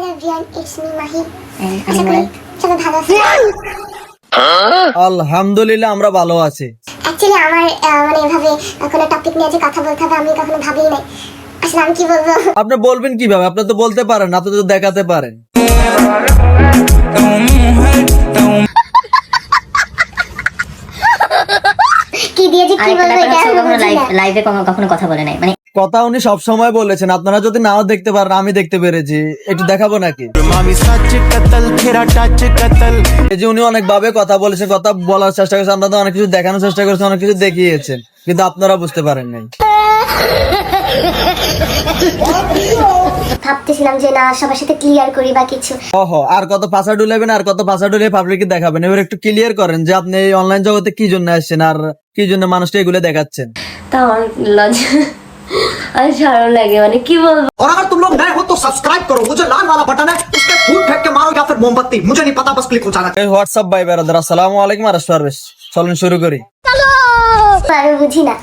Hello everyone it's me Mahi আশা করি সবাই ভালো আছেন। আলহামদুলিল্লাহ আমরা ভালো আছি। অ্যাকচুয়ালি আমার মানে এভাবে কোনো টপিক নিয়ে যে কথা বলতে হবে আমি কখনো ভাবিই নাই। আসলে আমি কি বলব? আপনি বলবেন কীভাবে? আপনি তো বলতে পারেন আপনি তো দেখাতে পারেন। কি দিয়ে যে কি বলব এটা লাইভ কখনো কথা বলে নাই। মানে কথা উনি সবসময় বলেছেন। আপনারা যদি নাও দেখতে পারেন আমি দেখতে পেরেছি। একটু দেখাবো নাকি? উনি অনেক ভাবে কথা বলেছে কথা বলার চেষ্টা করেছে আপনাদের অনেক কিছু দেখানোর চেষ্টা করেছেন অনেক কিছু দেখিয়েছেন। কিন্তু আপনারা বুঝতে পারেন নাই। ভাবতেছিলাম যে আর কত পাসা ডুলাবেন আর কত পাসা ডুলিয়ে দেখাবেন। এবার একটু ক্লিয়ার করেন যে আপনি অনলাইন জগতে কি জন্য আসছেন আর কি জন্য মানুষকে এগুলো দেখাচ্ছেন? আর সারম লাগে মানে কি বলবো और अगर तुम लोग नए हो तो सब्सक्राइब करो वो जो लाल वाला बटन है उस पर फूट फेंक के मारो या फिर मोमबत्ती मुझे नहीं पता बस क्लिक हो जाना এই হোয়াটসঅ্যাপ ভাই বেড়াদার আসসালামু আলাইকুম আর সার্ভিস চলুন শুরু করি আমি বুঝি না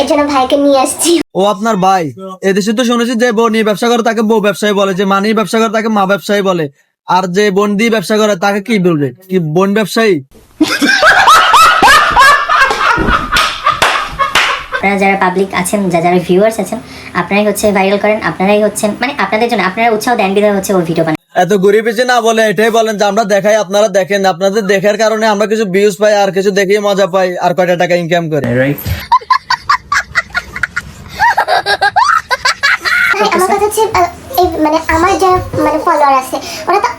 এর জন্য ভাইকে নিয়ে আসছি ও আপনার ভাই এদেশে তো শুনেছি যে বউ নিয়ে ব্যবসা করে তাকে বউ ব্যবসায়ী বলে যে মা নিয়ে ব্যবসা করে তাকে মা ব্যবসায়ী বলে আর যে বোন দিয়ে ব্যবসা করে তাকে কি বলবে কি বোন ব্যবসায়ী আপনারা যারা পাবলিক আছেন যা যারা ভিউয়ার্স আছেন আপনারাই হচ্ছে ভাইরাল করেন আপনারাই হচ্ছেন মানে আপনাদের জন্য আপনারা উৎসাহ দেন বিধায় হচ্ছে ওর ভিডিও বানান এত গরিব যে না বলে এটাই বলেন যে আমরা দেখাই আপনারা দেখেন আপনাদের দেখার কারণে আমরা কিছু ভিউজ পাই আর কিছু দেখে মজা পাই আর কয়টা টাকা ইনকাম করে। রাইট আমার কথা হচ্ছে এই মানে আমার যারা মানে ফলোয়ার আছে ওরা তো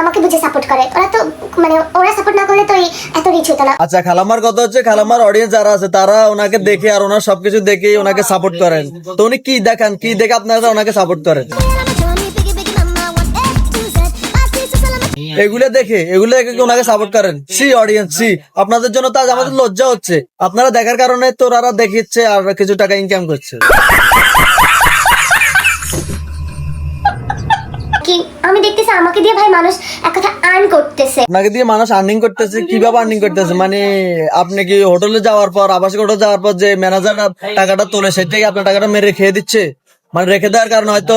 আমাকে বুঝে সাপোর্ট করে। ওরা তো মানে ওরা সাপোর্ট না করলে তো এত রিচ হতো না। আচ্ছা খালামার কথা হচ্ছে খালামার অডিয়েন্স যারা আছে তারা ওনাকে দেখে আর ওনার সবকিছু দেখে ওনাকে সাপোর্ট করেন। তো উনি কি দেখান? কি দেখে আপনারা ওনাকে সাপোর্ট করেন? এগুলো দেখে এগুলো দেখে ওনাকে সাপোর্ট করেন? সি অডিয়েন্স সি আপনাদের জন্য তো আজ আমাদের লজ্জা হচ্ছে। আপনারা দেখার কারণে তো ওরা দেখিচ্ছে আর কিছু টাকা ইনকাম করছে। কি? আমি দেখতেছি আমাকে দিয়ে ভাই মানুষ এক কথা আর্ন করতেছে। আপনাকে দিয়ে মানুষ আর্নিং করতেছে কীভাবে আর্নিং করতেছে? মানে আপনি কি হোটেলে যাওয়ার পর আবাসিক হোটেল যাওয়ার পর যে ম্যানেজার টাকাটা তোলে সেটাই আপনার টাকাটা মেরে খেয়ে দিচ্ছে? মানে রেখে দেওয়ার কারণে হয়তো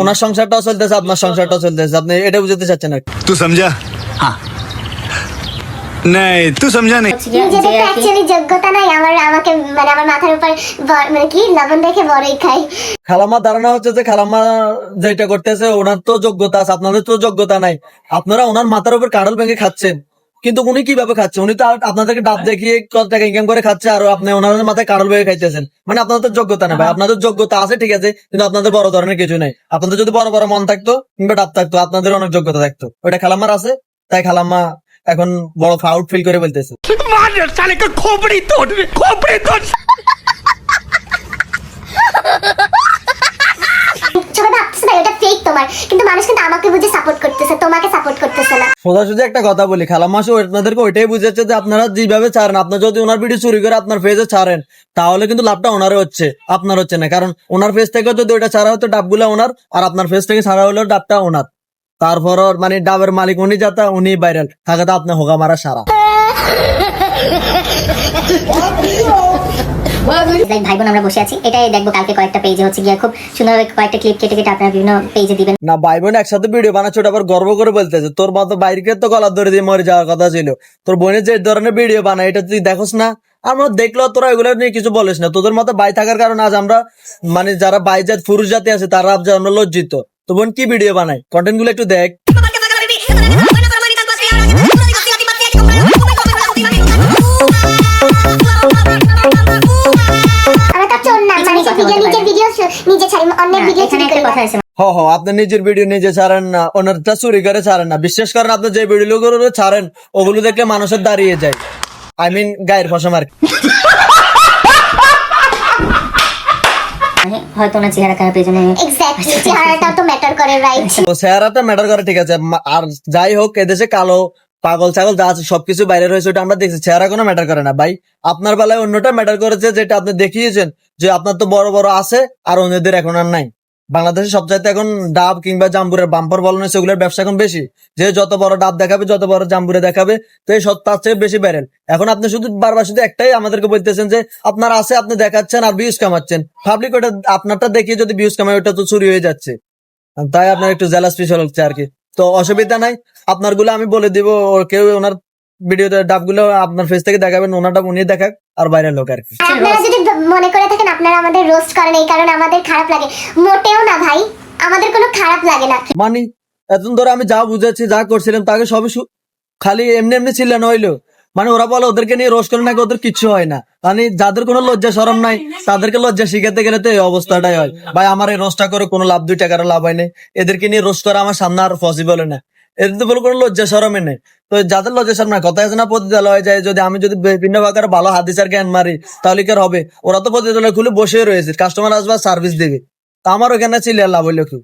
ওনার সংসারটাও চলতেছে আপনার সংসারটাও চলতেছে। আপনি এটা বুঝতে চাচ্ছেন তুই সমঝা? হ্যাঁ। नहीं तू समझा नहीं হচ্ছে গিয়ে নিজেদের যে তো আর কি অ্যাকচুয়ালি যোগ্যতা নাই আমার আমাকে মানে আমার মাথার উপর ব- মানে কি লবণ রেখে বড়ই খাই খালাম্মা ধারণা হচ্ছে যে খালাম্মা যেটা করতেছে ওনার তো যোগ্যতা আছে আপনাদের তো যোগ্যতা নাই আপনারা ওনার মাথার উপর কাঁড়ল ভেঙে খাচ্ছেন কিন্তু উনি কিভাবে খাচ্ছে উনি তো আর- আপনাদেরকে ডাব দেখিয়ে কত টাকা ইনকাম করে খাচ্ছে আর আপনি ওনার মাথায় কাঁড়ল ভেঙে খাইতেছেন মানে আপনাদের তো যোগ্যতা নেই ভাই আপনাদের যোগ্যতা আছে ঠিক আছে কিন্তু আপনাদের বড় ধরনের কিছু নেই আপনাদের যদি বড় বড় মন থাকতো কিংবা ডাব থাকতো আপনাদের অনেক যোগ্যতা থাকতো ওটা খালাম্মার আছে তাই খালাম্মা এখন বড় ফাউট ফিল করে বলতেছে সবাই ভাবতেছে ভাই ওটা তোমার। কিন্তু মানুষ কিন্তু আমাকে বুঝে সাপোর্ট করতেছে তোমাকে সাপোর্ট করতেছে না। সোজাসুজি একটা কথা বলি খালামাসে আপনাদেরকে ওইটাই বুঝাচ্ছে যে আপনারা যেভাবে ছাড়েন আপনার যদি ওনার ভিডিও চুরি করে আপনার ফেজে ছাড়েন তাহলে কিন্তু লাভটা ওনারও হচ্ছে আপনার হচ্ছে না। কারণ ওনার ফেস থেকে যদি ওইটা ছাড়া হতো ডাবগুলো ওনার আর আপনার ফেস থেকে ছাড়া হলো ডাবটা ওনার। তারপর মানে ডাবের মালিক উনি যাতা উনি ভাইরাল থাকাতে আপনি হোগা মারা সারা। ভাই বোন আমরা বসে আছি। এটাই দেখব কালকে কয়েকটা পেজে হচ্ছে গিয়ে। খুব সুন্দরভাবে কয়েকটা ক্লিপ কেটে কেটে আপনারা বিভিন্ন পেজে দিবেন। না ভাই বোন একসাথে ভিডিও বানাচ্ছে ওটা আবার গর্ব করে বলতেছে। তোর মতো বাইরকে তো গলার ধরে দিয়ে মরে যাওয়ার কথা ছিল। তোর বোনের যে ধরনের ভিডিও বানায় এটা তুই দেখোস না? আমরা দেখলেও তোরা এগুলো নিয়ে কিছু বলিস না। তোদের মতো বাই থাকার কারণে আজ আমরা মানে যারা বাই জাত পুরুষ জাতি আছে তারা আমরা লজ্জিত। তো বোন কি ভিডিও বানায়? কন্টেন্টগুলো একটু দেখ। মানে হ হ আপনি নিজের ভিডিও নিজে ছাড়েন না ওনারটা চুরি করে ছাড়েন না। বিশ্বাস করেন আপনি যে ভিডিও গুলো ছাড়েন। ওগুলো দেখলে মানুষের দাঁড়িয়ে যায়। আই মিন গায়ের ফসম আর মানে হয়তো ওনার চেহারা খারাপ এই জন্য ম্যাটার করে ঠিক আছে। আর যাই হোক কালো, পাগল, ছাগল যা সবকিছু বাইরে রয়েছে, ওটা আমরা দেখছি। কোনো ম্যাটার করে না, ভাই। আপনার বেলায় অন্যটা ম্যাটার করেছে, যেটা আপনি দেখিয়েছেন, যে আপনার তো বড় বড় আছে, আর অন্যদের এখন আর নাই। বাংলাদেশে সবচাইতে এখন ডাব কিংবা জাম্বুরের বাম্পার বলনে সেগুলোর ব্যবসা এখন বেশি। যে যত বড় ডাব দেখাবে, যত বড় জাম্বুরে দেখাবে, তো এই সব তার চেয়ে বেশি বেরেন এখন আপনি শুধু বারবার শুধু একটাই আমাদেরকে বলতেছেন যে, আপনার আছে, আপনি দেখাচ্ছেন আর ভিউজ কামাচ্ছেন। পাবলিক ওটা, আপনারটা দেখিয়ে যদি ভিউজ কামায়, ওটা তো চুরি হয়ে যাচ্ছে। তাই আপনার একটু জেলাস ফিস হচ্ছে আর কি। তো অসুবিধা নাই। আপনারগুলো আমি বলে দিব কেউ ওনার ভিডিওতে ডাবগুলো আপনার ফেস থেকে দেখাবেন ওনারটা উনি দেখাক আর বাইরের লোক আর কি। আপনারা যদি মনে করে থাকেন আপনারা আমাদের রোস্ট করেন এই কারণে আমাদের খারাপ লাগে। মোটেও না ভাই আমাদের কোনো খারাপ লাগে না। মানে এতদিন ধরে আমি যা বুঝাচ্ছি যা করছিলাম তাকে সবই খালি এমনি এমনি ছিলেন হইল। মানে ওরা বলে ওদেরকে নিয়ে রোজ করে নাকি ওদের কিচ্ছু হয় না? মানে যাদের কোনো লজ্জা সরম নাই তাদেরকে লজ্জা শিখাতে গেলে তো এই অবস্থাটাই হয়। ভাই আমার এই রোজটা করে কোনো লাভ দুই টাকার লাভ হয় না এদেরকে নিয়ে রোজ করা আমার সামনে আর পসিবল না। এদের তো বলে কোনো লজ্জা সরমে নেই। তো যাদের লজ্জা সামনে না কথা আছে না হয়ে যায়, যদি আমি যদি বিভিন্ন প্রকার ভালো হাদিসার জ্ঞান মারি, তাহলে কি হবে? ওরা তো প্রতিদালয় খুলে বসে রয়েছে কাস্টমার আসবে সার্ভিস দেবে। তা আমার ওখানে ছিল লাভ হইল কি